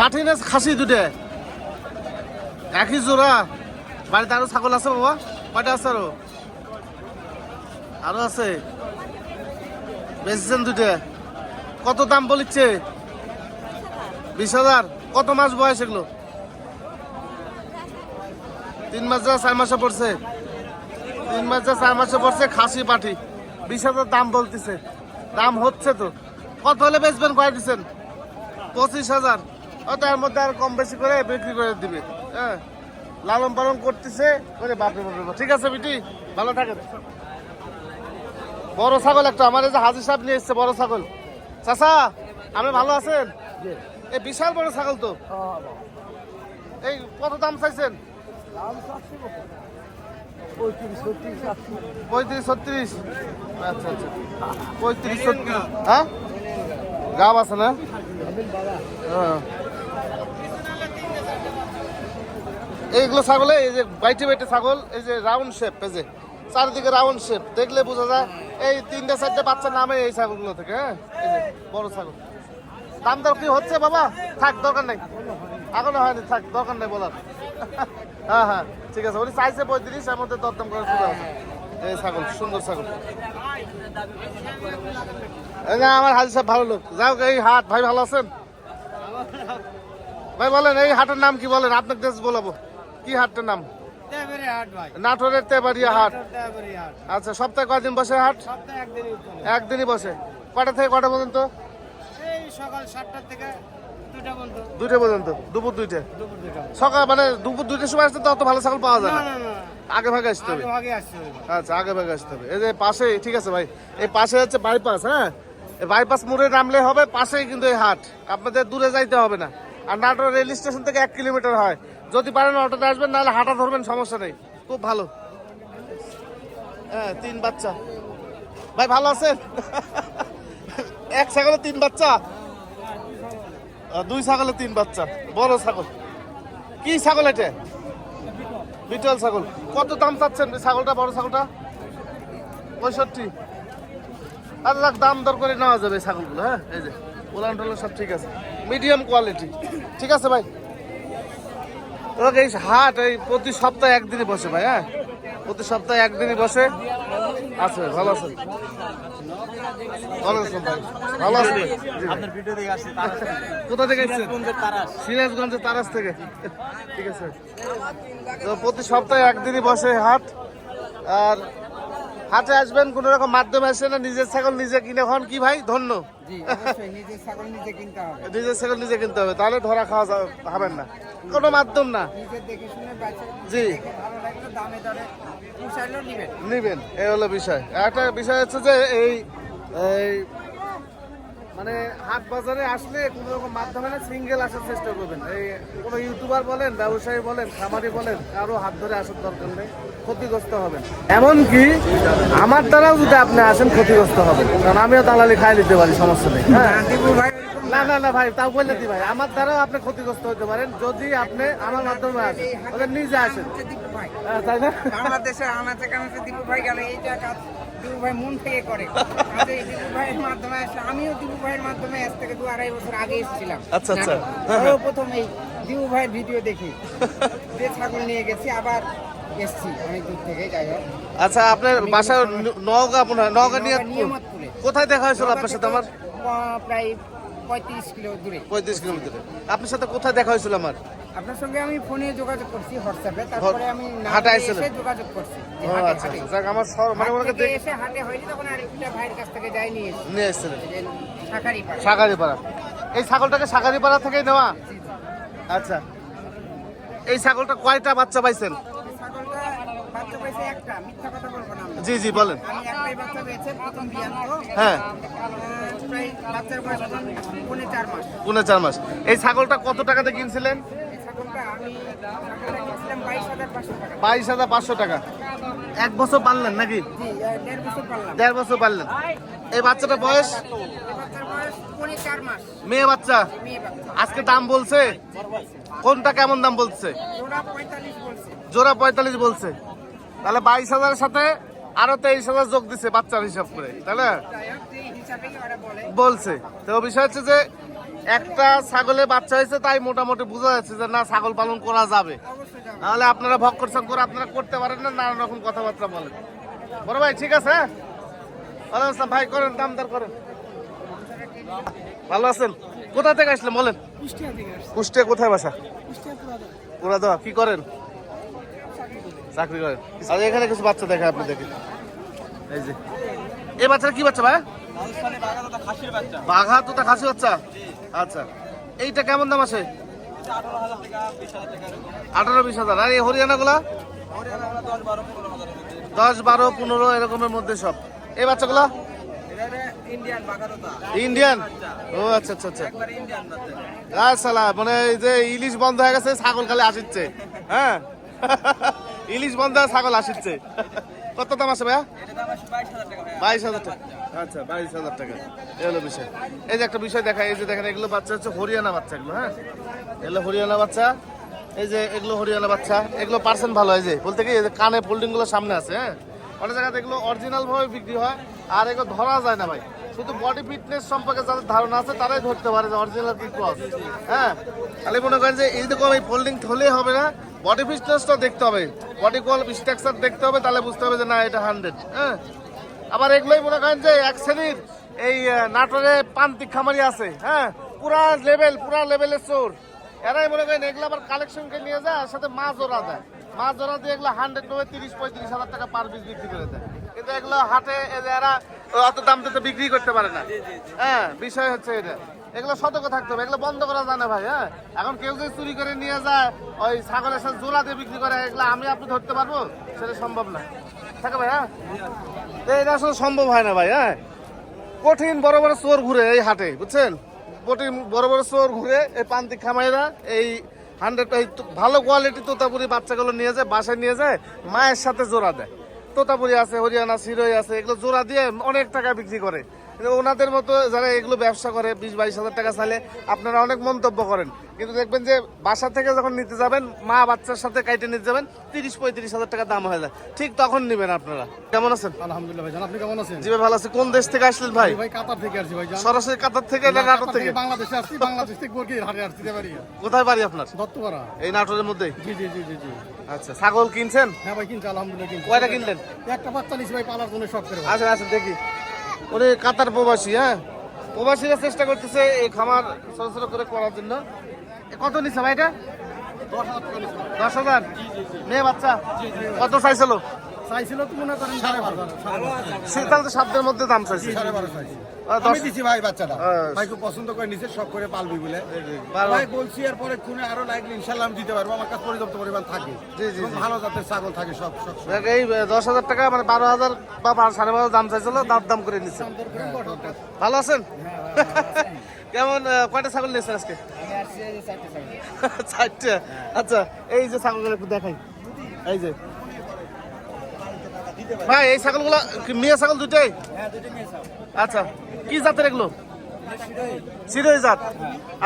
পাঠি না খাসি দুটে একই জোড়া। বাড়িতে আরও ছাগল আছে বাবা? কয়টা আছে আরও? আরও আছে। বেচছেন দুটে কত দাম বলিচ্ছে? বিশ হাজার। কত মাস বয়স এগুলো? তিন মাস যা চার মাসে পড়ছে। তিন মাস যা চার মাসে পড়ছে, খাসি পাঠি। বিশ হাজার দাম বলতেছে। দাম হচ্ছে তো। কত হলে বেচবেন, কয় দিচ্ছেন পঁচিশ হাজার। তার মধ্যে আর কম বেশি করে বিক্রি করে দিবে। হ্যাঁ লালন পালন করতেছে করে বাপরে বাপরে ঠিক আছে বিটি? ভালো থাকেন। বড় ছাগল একটা আমার এই যে হাজির সাহেব নিয়ে এসছে বড় ছাগল। চাচা আপনি ভালো আছেন? এই বিশাল বড় ছাগল তো। এই কত দাম চাইছেন? পঁয়ত্রিশ ছত্রিশ আচ্ছা আচ্ছা। পঁয়ত্রিশ ছত্রিশ। হ্যাঁ? গাব আছে না? হ্যাঁ। এইগুলো ছাগলে, এই যে বাইটে বাইটে ছাগল, এই যে রাউন্ড শেপ এই যে চারিদিকে রাউন্ড শেপ দেখলে বোঝা যায় এই তিনটে, চারটে বাচ্চা নামে এই ছাগলগুলো থেকে হ্যাঁ? এই যে বড় ছাগল। দাম দর কি হচ্ছে বাবা? থাক, দরকার নেই। এখনও হয়নি, থাক, দরকার নেই বলার। হ্যাঁ হ্যাঁ ঠিক আছে। উনি চাইছে পঁয়ত্রিশ, এর মধ্যে দরদাম করে শুরু আছে। এই ছাগল, সুন্দর ছাগল। যে আমার হাজি সাহেব ভালো লোক। যাও এই হাত, ভাই ভালো আছেন? ভাই বলেন এই হাটের নাম কি বলেন? আপনাকে দেশ বলাবো। কি হাটটার নাম? নাটোরের তেবাড়িয়া হাট। আচ্ছা সপ্তাহে কয়দিন বসে হাট? সপ্তাহে একদিনই বসে। কটা থেকে কটা পর্যন্ত? এই সকাল সাতটা থেকে দুইটা পর্যন্ত? দুপুর দুইটা? সকাল মানে দুপুর দুইটার সময় আসতে তো অত ভালো ছাগল পাওয়া যায় না। আগে ভাগে আসতে হবে। আচ্ছা আগে ভাগে আসতে হবে। এই যে পাশে ঠিক আছে ভাই এই পাশে হচ্ছে বাইপাস হ্যাঁ? বাইপাস মোড়ে নামলে হবে পাশেই কিন্তু এই হাট। আপনাদের দূরে যাইতে হবে না। আর নাটোর রেল স্টেশন থেকে এক কিলোমিটার হয়। যদি পারেন অটোতে আসবেন, নাহলে হাঁটা ধরবেন, সমস্যা নেই। খুব ভালো। হ্যাঁ তিন বাচ্চা। ভাই, ভালো আছেন? এক ছাগলে তিন বাচ্চা? দুই ছাগলে তিন বাচ্চা। বড় ছাগল। কি ছাগল এটা? বিটল ছাগল। কত দাম চাচ্ছেন ছাগলটা, বড় ছাগলটা? পঁয়ষট্টি। আর দাম দর করে নেওয়া যাবে ছাগলগুলো হ্যাঁ? এই যে। টলান সব ঠিক আছে। Medium quality. ঠিক আছে ভাই? এই হাট এই প্রতি সপ্তাহে একদিনই বসে ভাই হ্যাঁ? প্রতি সপ্তাহে একদিনই বসে। আছে ভালো আছেন? ভালো আছেন ভাই। ভালো আছেন? ভাই। আপনার ভিডিও দেখে আসছে কোথা থেকে এসেছেন? তারাস। সিরাজগঞ্জের তারাস থেকে। ঠিক আছে। তো প্রতি সপ্তাহে একদিনই বসে হাট। আর হাটে আসবেন কোন রকম মাধ্যমে আসে না নিজের ছাগল নিজে কিনে হন কি ভাই? ধন্য। নিজের ছাগল নিজে কিনতে হবে। তাহলে ধরা খাওয়া হবেন না। কোনো মাধ্যম না। জি। নিবেন। এই হলো বিষয়। একটা বিষয় হচ্ছে যে এই এই মানে হাট বাজারে আসলে কোনো রকম মাধ্যমে না সিঙ্গেল আসার চেষ্টা করবেন। এই কোনো ইউটিউবার বলেন ব্যবসায়ী বলেন খামারি বলেন কারও হাত ধরে আসার দরকার নেই। ক্ষতিগ্রস্ত হবেন। এমনকি আমার দ্বারাও যদি আপনি আসেন ক্ষতিগ্রস্ত হবেন। কারণ আমিও দালালি খাই দিতে পারি সমস্যা নেই। হ্যাঁ? দিবু ভাই না না না ভাই তাও বললে দি ভাই। আমার দ্বারাও আপনি ক্ষতিগ্রস্ত হতে পারেন যদি আপনি আমার মাধ্যমে আসেন। ওদের নিজে আসেন। দিবু ভাই। হ্যাঁ, তাই না? বাংলাদেশে আনাচে কানাচে দীপু ভাই গেল এইটা কাজ দীপু ভাই মন থেকে করে। এই দীপু ভাইয়ের মাধ্যমে আসে আমিও দীপু ভাইয়ের মাধ্যমে আজ থেকে দু আড়াই বছর আগে এসেছিলাম। আচ্ছা, আচ্ছা। আমিও প্রথম এই দীপু ভাইয়ের ভিডিও দেখি। যে ছাগল নিয়ে গেছি আবার এসছি অনেক দূর থেকে যাই হোক। আচ্ছা আপনার বাসা নওগাঁ আপনার নওগাঁ নিয়ে কোথায় দেখা হয়েছিল আপনার সাথে আমার? প্রায় পঁয়ত্রিশ কিলো দূরে। পঁয়ত্রিশ কিলোমিটার আপনার সাথে কোথায় দেখা হয়েছিল আমার? আপনার সঙ্গে আমি ফোনে যোগাযোগ করছি হোয়াটসঅ্যাপে। তারপরে আমি না হাটে এসে যোগাযোগ করছি হাটে, আচ্ছা যাক আমার সর মানে ওনাকে থেকে এসে হাটে হয়নি তখন আরেকটা ভাইয়ের কাছ থেকে যাই নিয়ে এসেছিলেন। এই ছাগলটাকে সাগারিপাড়া থেকেই নেওয়া? আচ্ছা। এই ছাগলটা কয়টা বাচ্চা পাইছেন? বাচ্চা একটা মিথ্যা কথা বলব না জি জি বলেন। আমি একটাই বাচ্চা পেয়েছে প্রথম বিয়ান তো হ্যাঁ। প্রায় বাচ্চার বয়স পৌনে চার মাস। পুনে চার মাস। এই ছাগলটা কত টাকাতে কিনছিলেন? বাইশ হাজার পাঁচশো টাকা। এক বছর পারলেন নাকি? দেড় বছর পারলেন এই বাচ্চাটা বয়স? মেয়ে বাচ্চা? আজকে দাম বলছে? কোনটা কেমন দাম বলছে। জোড়া পঁয়তাল্লিশ বলছে। তাহলে বাইশ হাজারের সাথে আরও তেইশ হাজার যোগ দিছে বাচ্চার হিসাব করে তাই না? বলছে। তো বিষয় হচ্ছে যে একটা ছাগলে বাচ্চা হয়েছে তাই মোটামুটি বোঝা যাচ্ছে যে না ছাগল পালন করা যাবে। নাহলে আপনারা ভক করছেন করে আপনারা করতে পারেন না নানান রকম কথাবার্তা বলেন। বড় ভাই ঠিক আছে? ভালো আছেন ভাই করেন দাম দর করেন। ভালো আছেন? কোথা থেকে আসলেন বলেন? কুষ্টিয়া কোথায় বাসা? কুষ্টিয়া পুরাদা কি করেন? চাকরি করেন আর এখানে কিছু বাচ্চা দেখে আপনি দেখেন এই যে। এই বাচ্চাটা কি বাচ্চা ভাই? বাঘা তো তা খাসি বাচ্চা। আচ্ছা। এইটা কেমন দাম আছে? আঠারো বিশ হাজার। আর এই হরিয়ানা গুলা দশ বারো পনেরো এরকমের মধ্যে সব। এই বাচ্চাগুলো? ইন্ডিয়ান। ও আচ্ছা আচ্ছা আচ্ছা। সালা মানে এই যে ইলিশ বন্ধ হয়ে গেছে, ছাগল খালি আসিচ্ছে। হ্যাঁ? ইলিশ বন্ধ ছাগল আসছে কত দাম আছে ভাইয়া? বাইশ হাজার টাকা আচ্ছা বাইশ হাজার টাকা। এই হলো বিষয়। এই যে একটা বিষয় দেখা এই যে দেখেন এগুলো বাচ্চা হচ্ছে হরিয়ানা বাচ্চা এগুলো হ্যাঁ? এগুলো হরিয়ানা বাচ্চা। এই যে এগুলো হরিয়ানা বাচ্চা। এগুলো পার্সেন্ট ভালো হয় যে বলতে কি এই যে কানে ফোল্ডিংগুলো সামনে আছে হ্যাঁ? অনেক জায়গাতে এগুলো অরিজিনাল ভাবে বিক্রি হয় আর এগুলো ধরা যায় না ভাই। শুধু বডি ফিটনেস সম্পর্কে যাদের ধারণা আছে তারাই ধরতে পারে যে অরিজিনাল কি ক্রস হ্যাঁ? তাহলে মনে করেন যে এইরকম এই ফোল্ডিং হলেই হবে না। বডি ফিটনেসটা দেখতে হবে। বডি কোয়াল স্ট্রাকচার দেখতে হবে তাহলে বুঝতে হবে যে না এটা হান্ড্রেড হ্যাঁ? আবার এগুলোই মনে করেন যে এক শ্রেণির এই নাটোরে পান্তিক খামারি আছে হ্যাঁ? পুরা লেভেল পুরা লেভেলের চোর। এরাই মনে করেন এগুলো আবার কালেকশনকে নিয়ে যায় আর সাথে মাছ জোড়া দেয়। মাছ জোড়া দিয়ে এগুলো হান্ড্রেড নব্বই তিরিশ পঁয়ত্রিশ হাজার টাকা পার পিস বিক্রি করে দেয়। কিন্তু এগুলো হাটে এরা অত দাম দিতে বিক্রি করতে পারে না। হ্যাঁ বিষয় হচ্ছে এটা। এগুলো সতর্ক থাকতে হবে, এগুলো বন্ধ করা যায় না ভাই হ্যাঁ? এখন কেউ যদি চুরি করে নিয়ে যায়, ওই ছাগলের সাথে জোড়া দিয়ে বিক্রি করে, এগুলো আমি আপনি ধরতে পারব? সেটা সম্ভব না। থাকে ভাই হ্যাঁ? এটা আসলে সম্ভব হয় না ভাই হ্যাঁ? কঠিন বড় বড় চোর ঘুরে এই হাটে, বুঝছেন? কঠিন বড় বড় চোর ঘুরে এই প্রান্তিক খামাইরা এই হান্ড্রেড ভালো কোয়ালিটি তোতাপুরি বাচ্চাগুলো নিয়ে যায়, বাসায় নিয়ে যায়, মায়ের সাথে জোড়া দেয়। তোতাপুরি আছে, হরিয়ানা, সিরোই আছে, এগুলো জোড়া দিয়ে অনেক টাকা বিক্রি করে। কিন্তু ওনাদের মতো যারা এগুলো ব্যবসা করে বিশ বাইশ হাজার টাকা চাইলে আপনারা অনেক মন্তব্য করেন। কিন্তু দেখবেন যে বাসা থেকে যখন নিতে যাবেন মা বাচ্চার সাথে কাইটে নিতে যাবেন তিরিশ পঁয়ত্রিশ হাজার টাকা দাম হয়ে যায়। ঠিক তখন নেবেন আপনারা। কেমন আছেন? আলহামদুলিল্লাহ ভাই আপনি কেমন আছেন? জি ভাই ভালো আছি। কোন দেশ থেকে আসলেন ভাই? ভাই কাতার থেকে আসছি ভাই জান। সরাসরি কাতার থেকে না নাটোর থেকে? বাংলাদেশে আসছি বাংলাদেশ থেকে বর্গি হাটে আসছি বাড়ি। কোথায় বাড়ি আপনার? দত্তপাড়া। এই নাটোরের মধ্যে? জি জি জি জি জি। আচ্ছা ছাগল কিনছেন? হ্যাঁ ভাই কিনছি আলহামদুলিল্লাহ কিনছি। কয়টা কিনলেন? একটা বাচ্চা নিছি ভাই পালার জন্য শখ করে আচ্ছা আচ্ছা দেখি। উনি কাতার প্রবাসী হ্যাঁ? প্রবাসীরা চেষ্টা করতেছে এই খামার সরাসরি ছোট করে করার জন্য। এ কত নিচ্ছে ভাই এটা। দশ হাজার মেয়ে বাচ্চা? কত চাইছিল চাইছিল তো মনে করেন সাড়ে বারো সাড়ে সে তাহলে তো সাতদের মধ্যে দাম চাইছে। সাড়ে বারো চাইছি। আমি দিছি ভাই বাচ্চাটা। হ্যাঁ। ভাই খুব পছন্দ করে শখ করে পালবি বলে। ভাই বলছি আর পরে খুনে আরও লাগলে ইনশাল্লাহ আমি দিতে পারব। আমার কাছে পর্যাপ্ত পরিমাণ থাকে। ভালো জাতের ছাগল থাকে সব। এই দশ হাজার টাকা মানে বারো হাজার বা বারো- সাড়ে বারো দাম চাইছিল দাম দাম করে নিচ্ছে। ভালো আছেন? কেমন কয়টা ছাগল নিয়েছেন আজকে? চারটে চারটে? আচ্ছা এই যে ছাগলগুলো একটু দেখাই। এই যে ভাই, এই ছাগলগুলো মেয়ে ছাগল দুটাই আচ্ছা কি জাতের এগুলো? সিরোই জাত।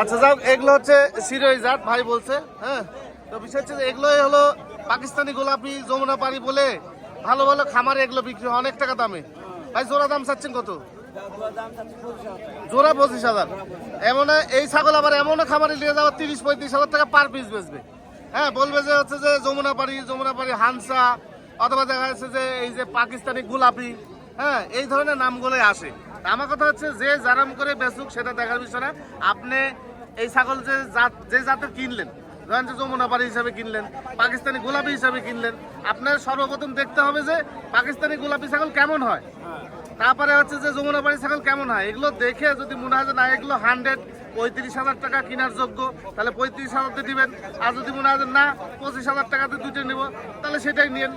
আচ্ছা যাও এগুলো হচ্ছে সিরোই জাত, ভাই বলছে হ্যাঁ? তো বিষয় হচ্ছে এগুলোই হলো পাকিস্তানি গোলাপি যমুনা পাড়ি বলে ভালো ভালো খামারে এগুলো বিক্রি হয়, অনেক টাকা দামে। ভাই, জোড়া দাম চাচ্ছেন কত? জোড়া পঁচিশ হাজার। এমন এই ছাগল আবার এমন খামারে নিয়ে যাওয়া, তিরিশ পঁয়ত্রিশ হাজার টাকা পার পিস বেচবে। হ্যাঁ বলবে যে হচ্ছে যে যমুনা পাড়ি যমুনা পাড়ি, হানসা অথবা দেখা যাচ্ছে যে এই যে পাকিস্তানি গোলাপি হ্যাঁ এই ধরনের নামগুলোই আসে। আমার কথা হচ্ছে যে যারাম করে বেচুক, সেটা দেখার বিষয় না। আপনি এই ছাগল যে জাত, যে জাতের কিনলেন, ধরেন যে যমুনা পাড়ি হিসাবে কিনলেন, পাকিস্তানি গোলাপি হিসাবে কিনলেন, আপনার সর্বপ্রথম দেখতে হবে যে পাকিস্তানি গোলাপি ছাগল কেমন হয়। তারপরে হচ্ছে যে যমুনা বাড়ি ছাগল কেমন হয়, এগুলো দেখে যদি মনে হয় যে না, এগুলো হান্ড্রেড পঁয়ত্রিশ হাজার টাকা কেনার যোগ্য তাহলে পঁয়ত্রিশ হাজারতে দিবেন। আর যদি মনে হয় না পঁচিশ হাজার টাকাতে দুটো নেব তাহলে সেটাই নিন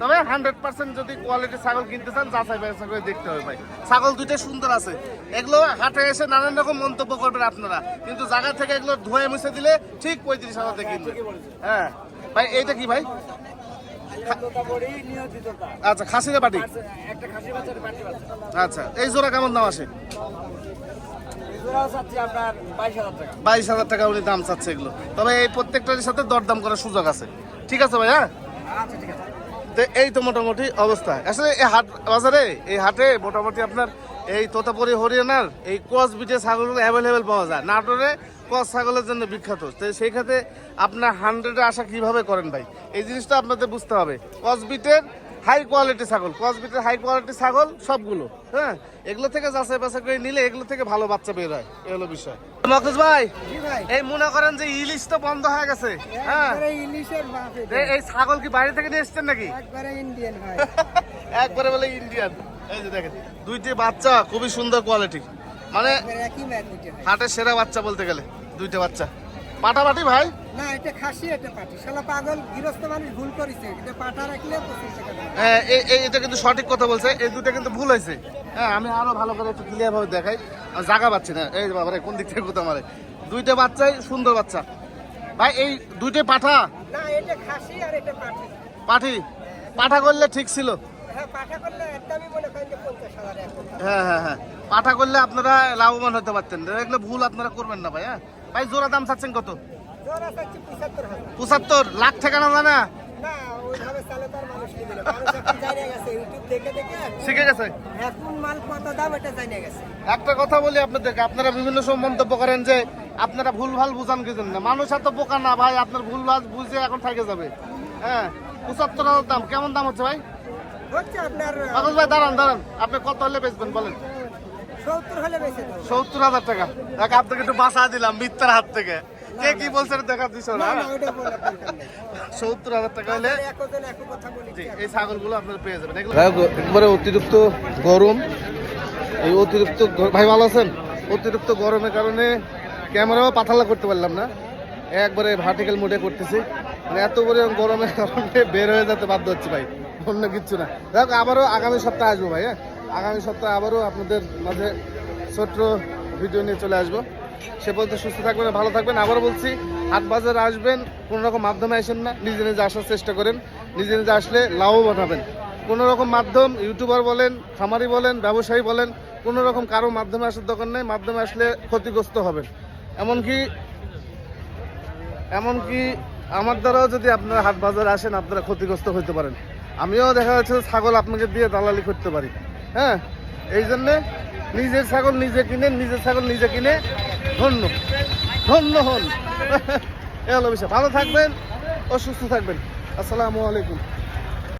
তবে হান্ড্রেড পার্সেন্ট যদি কোয়ালিটি ছাগল কিনতে চান যাচাই বাছাই করে দেখতে হবে ভাই। ছাগল দুইটা সুন্দর আছে। এগুলো হাটে এসে নানান রকম মন্তব্য করবেন আপনারা। কিন্তু জায়গা থেকে এগুলো ধুয়ে মুছে দিলে ঠিক পঁয়ত্রিশ হাজার টাকা কিনবেন। হ্যাঁ। ভাই এইটা কি ভাই? আচ্ছা খাসিরে পাটি আচ্ছা এই জোড়া কেমন দাম আসে? বাইশ হাজার টাকা। উনি দাম চাচ্ছে এগুলো। তবে এই প্রত্যেকটার সাথে দরদাম করার সুযোগ আছে। ঠিক আছে ভাই হ্যাঁ আচ্ছা ঠিক আছে। তো এই তো মোটামুটি অবস্থা। আসলে এই হাট বাজারে এই হাটে মোটামুটি আপনার এই তোতাপুরি হরিয়ানার এই ক্রস বিটে ছাগলগুলো অ্যাভেলেবেল পাওয়া যায়। নাটোরে ক্রস ছাগলের জন্য বিখ্যাত। তো সেই ক্ষেত্রে আপনার হান্ড্রেডে আশা কীভাবে করেন ভাই? এই জিনিসটা আপনাদের বুঝতে হবে। ক্রস বিটের হাই কোয়ালিটি ছাগল ক্রস বিটের হাই কোয়ালিটি ছাগল সবগুলো হ্যাঁ? এগুলো থেকে যাচাই বাছাই করে নিলে এগুলো থেকে ভালো বাচ্চা বের হয় এই হলো বিষয়। ভাই এই মনে করেন যে ইলিশ তো বন্ধ হয়ে গেছে হ্যাঁ। এই- ছাগল কি বাইরে থেকে নিয়ে এসছেন নাকি? একবারে ইন্ডিয়ান একবারে বলে ইন্ডিয়ান। এই যে দেখেন দুইটি বাচ্চা খুবই সুন্দর কোয়ালিটি। মানে হাটের সেরা বাচ্চা বলতে গেলে দুইটা বাচ্চা। পাটাপাটি ভাই? না এটা খাসি এটা পাটি। শালা পাগল গৃহস্থ মানুষ ভুল করেছে। এটা পাঠা রাখলে পঁচিশ টাকা হ্যাঁ এই এই- এটা কিন্তু সঠিক কথা বলছে। এই দুটো কিন্তু ভুল হয়েছে। হ্যাঁ আমি আরও ভালো করে একটু ক্লিয়ার ভাবে দেখাই। আমি জায়গা পাচ্ছি না। এই বাবারে কোন দিক থেকে কোথা মারে দুইটা বাচ্চাই সুন্দর বাচ্চা। ভাই এই দুইটা পাঠা? না এটা খাসি আর এটা পাটি। পাঠি? পাঠা করলে ঠিক ছিল। হ্যাঁ হ্যাঁ হ্যাঁ হ্যাঁ। পাঠা করলে আপনারা লাভবান হতে পারতেন। এগুলো ভুল আপনারা করবেন না ভাই হ্যাঁ? ভাই জোড়া দাম চাচ্ছেন কত? পঁচাত্তর লাখ টাকা না জানা? না না। একটা কথা বলি আপনাদেরকে আপনারা বিভিন্ন সময় মন্তব্য করেন যে আপনারা ভুল ভালো বুঝান কি জন্য? মানুষ এত বোকা না ভাই আপনার ভুল ভালো বুঝে এখন থেকে যাবে। হ্যাঁ পঁচাত্তর হাজার দাম কেমন দাম হচ্ছে ভাই? আপনার ভাই দাঁড়ান দাঁড়ান আপনি কত হলে বেচবেন বলেন? সত্তর হাজার টাকা। আপনাকে একটু বাঁচা দিলাম মিথ্যার হাত থেকে। কে কি বলছে দেখার দিছ না? সত্তর হাজার টাকা হলে এই ছাগলগুলো আপনারা পেয়ে যাবেন। একবারে অতিরিক্ত গরম। এই অতিরিক্ত ভাই ভালো আছেন? অতিরিক্ত গরমের কারণে ক্যামেরাও পাঠালা করতে পারলাম না। একবারে ভার্টিক্যাল মোডে করতেছি। মানে এত করে গরমের কারণে বের হয়ে যেতে বাধ্য হচ্ছে ভাই। অন্য কিচ্ছু না। দেখ আবারও আগামী সপ্তাহে আসব ভাই হ্যাঁ? আগামী সপ্তাহে আবারও আপনাদের মাঝে ছোট্ট ভিডিও নিয়ে চলে আসব। সে পর্যন্ত সুস্থ থাকবেন, ভালো থাকবেন। আবারও বলছি, হাট বাজারে আসবেন, কোনো রকম মাধ্যমে আসেন না, নিজে নিজে আসার চেষ্টা করেন, নিজে নিজে আসলে লাভবান হবেন কোনো রকম মাধ্যম, ইউটিউবার বলেন, খামারি বলেন, ব্যবসায়ী বলেন, কোনো রকম কারও মাধ্যমে আসার দরকার নেই, মাধ্যমে আসলে ক্ষতিগ্রস্ত হবেন। এমনকি এমনকি আমার দ্বারাও যদি আপনারা হাট বাজারে আসেন, আপনারা ক্ষতিগ্রস্ত হতে পারেন। আমিও দেখা যাচ্ছে ছাগল আপনাকে দিয়ে দালালি করতে পারি। হ্যাঁ? এই জন্যে নিজের ছাগল নিজে কিনে নিজের ছাগল নিজে কিনে ধন্য ধন্য হন। এ হলো বিষয়। ভালো থাকবেন অসুস্থ থাকবেন। আসসালামু আলাইকুম।